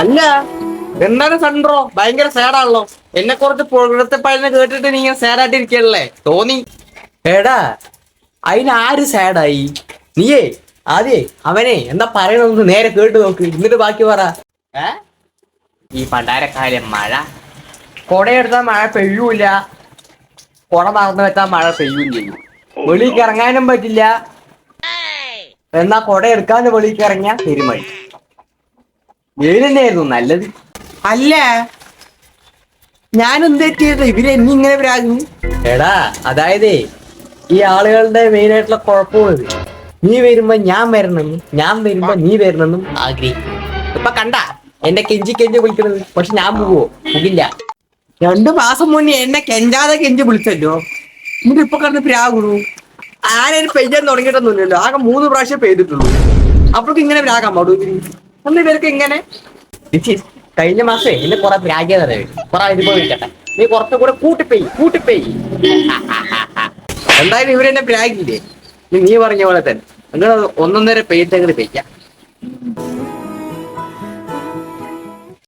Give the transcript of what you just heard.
അല്ല. എന്താണ് സൺഡ്രോ ഭയങ്കര സാഡാണല്ലോ എന്നെ കുറച്ച് പുഴത്തെ പഴന കേട്ടിട്ട് നീ ഇങ്ങനെ സാഡായിട്ട് ഇരിക്കണല്ലേ തോന്നി. എടാ അതിനാര് ആര് സാഡായി നീയേ ആദ്യേ അവനെ എന്താ പറയണമെന്ന് നേരെ കേട്ട് നോക്ക്. എന്നിട്ട് ബാക്കി പറ. ഏ? ഈ പണ്ടാരക്കാലം മഴ. കൊടയെടുത്താൽ മഴ പെയ്യൂല കൊട മറന്നു വെച്ചാൽ മഴ പെയ്യൂല വെളിയിൽ വെളിക്ക് ഇറങ്ങാനും പറ്റില്ല. എന്നാ കൊട എടുക്കാന്ന് വെളിക്ക് ഇറങ്ങിയ പെരുമഴ. വേലെന്നെയായിരുന്നു നല്ലത്? അല്ല. ഞാൻ എന്ത് ചെയ്തത് ഇവർ എന്നിങ്ങനെ പ്രാഗു എടാ അതായതേ ഈ ആളുകളുടെ മെയിൻ ആയിട്ടുള്ള കുഴപ്പമാണിത് നീ വരുമ്പോ ഞാൻ വരണമെന്നും ഞാൻ വരുമ്പോ നീ വരണമെന്നും ആഗ്രഹിക്കും ഇപ്പൊ കണ്ട എന്റെ കെഞ്ചി കെഞ്ചി വിളിക്കണത്. പക്ഷെ ഞാൻ പോവോ? പോകില്ല. രണ്ടു മാസം മുന്നേ എന്നെ കെഞ്ചാതെ കെഞ്ചി വിളിച്ചല്ലോ. എന്നിട്ട് ഇപ്പൊ കണ്ട് പ്രാകുണു ആരും പെയ്യാൻ തുടങ്ങിയിട്ടൊന്നുമില്ലല്ലോ. ആകെ മൂന്ന് പ്രാവശ്യം പെയ്തിട്ടുള്ളൂ. അപ്പോഴേക്കും ഇങ്ങനെ പ്രാകാൻ പാടും ഇവർക്ക് ഇങ്ങനെ. കഴിഞ്ഞ മാസേ ഇന്ന് കുറെ ത്യാഗ്യത കുറെ അനുഭവിക്കട്ടെ നീ കുറച്ചുകൂടെ കൂട്ടിപ്പോയി കൂട്ടിപ്പോയി. എന്തായാലും ഇവരെന്നെ പ്രാഗില്ലേ നീ പറഞ്ഞ പോലെ തന്നെ. നിങ്ങൾ ഒന്നൊന്നര പെയ്ത്ത് അങ്ങോട്ട് പെയ്യാം